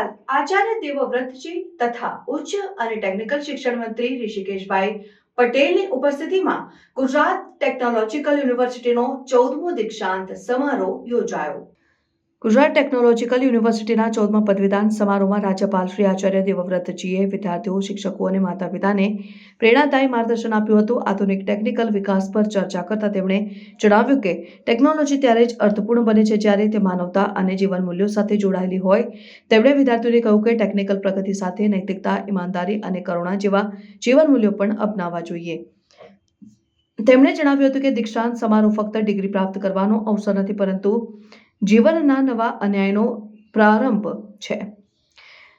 રાજ્યપાલ આચાર્ય દેવવ્રતજી તથા ઉચ્ચ અને ટેકનિકલ શિક્ષણ મંત્રી ઋષિકેશભાઈ પટેલની ઉપસ્થિતિમાં ગુજરાત ટેકનોલોજીકલ યુનિવર્સિટીનો ચૌદમો દીક્ષાંત સમારોહ યોજાયો. ગુજરાત ટેકનોલોજીકલ યુનિવર્સિટીના ચૌદમા પદવીદાન સમારોહમાં રાજ્યપાલ શ્રી આચાર્ય દેવવ્રતજીએ વિદ્યાર્થીઓ, શિક્ષકો અને માતા પિતાને પ્રેરણાદાયી માર્ગદર્શન આપ્યું હતું. આધુનિક ટેકનિકલ વિકાસ પર ચર્ચા કરતા તેમણે જણાવ્યું કે, ટેકનોલોજી ત્યારે જ અર્થપૂર્ણ બને છે જ્યારે તે માનવતા અને જીવન મૂલ્યો સાથે જોડાયેલી હોય. તેમણે વિદ્યાર્થીઓને કહ્યું કે, ટેકનિકલ પ્રગતિ સાથે નૈતિકતા, ઈમાનદારી અને કરુણા જેવા જીવન મૂલ્યો પણ અપનાવવા જોઈએ. તેમણે જણાવ્યું હતું કે, દીક્ષાંત સમારોહ ફક્ત ડિગ્રી પ્રાપ્ત કરવાનો અવસર નથી, પરંતુ જીવનના નવા અન્યાયનો પ્રારંભ છે.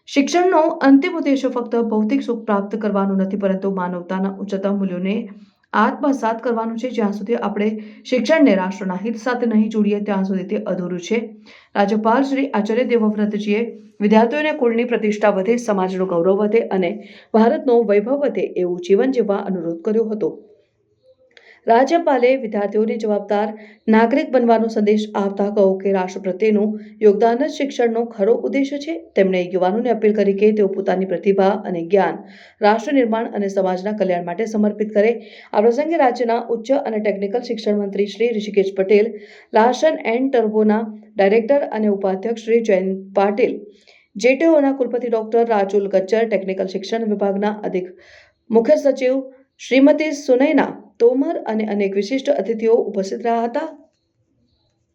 શિક્ષણનો અંતિમ ઉદ્દેશ ફક્ત ભૌતિક સુખ પ્રાપ્ત કરવાનો નથી, પરંતુ માનવતાના ઉચ્ચતમ મૂલ્યોને આત્મસાત કરવાનું છે. જ્યાં સુધી આપણે શિક્ષણને રાષ્ટ્રના હિત સાથે નહીં જોડીએ, ત્યાં સુધી તે અધૂરું છે. રાજ્યપાલ શ્રી આચાર્ય દેવવ્રતજીએ વિદ્યાર્થીઓને કુળની પ્રતિષ્ઠા વધે, સમાજનું ગૌરવ વધે અને ભારતનો વૈભવ વધે એવું જીવન જીવવા અનુરોધ કર્યો હતો. રાજ્યપાલે વિદ્યાર્થીઓને જવાબદાર નાગરિક બનવાનો સંદેશ આપતા કહ્યું કે રાષ્ટ્ર યોગદાન જ શિક્ષણનો ખરો ઉદ્દેશ્ય છે. તેમણે યુવાનોને અપીલ કરી કે તેઓ પોતાની પ્રતિભા અને જ્ઞાન રાષ્ટ્ર નિર્માણ અને સમાજના કલ્યાણ માટે સમર્પિત કરે. આ પ્રસંગે રાજ્યના ઉચ્ચ અને ટેકનિકલ શિક્ષણ મંત્રી શ્રી ઋષિકેશ પટેલ, લાર્સન એન્ડ ટર્બોના ડાયરેક્ટર અને ઉપાધ્યક્ષ શ્રી જયંત પાટીલ, જેટીઓના કુલપતિ ડોક્ટર રાજુલ ગચ્ચર ટેકનિકલ શિક્ષણ વિભાગના અધિક મુખ્ય સચિવ શ્રીમતી સુનૈના તોમર અને અનેક વિશિષ્ટ અતિથિઓ ઉપસ્થિત રહ્યા હતા.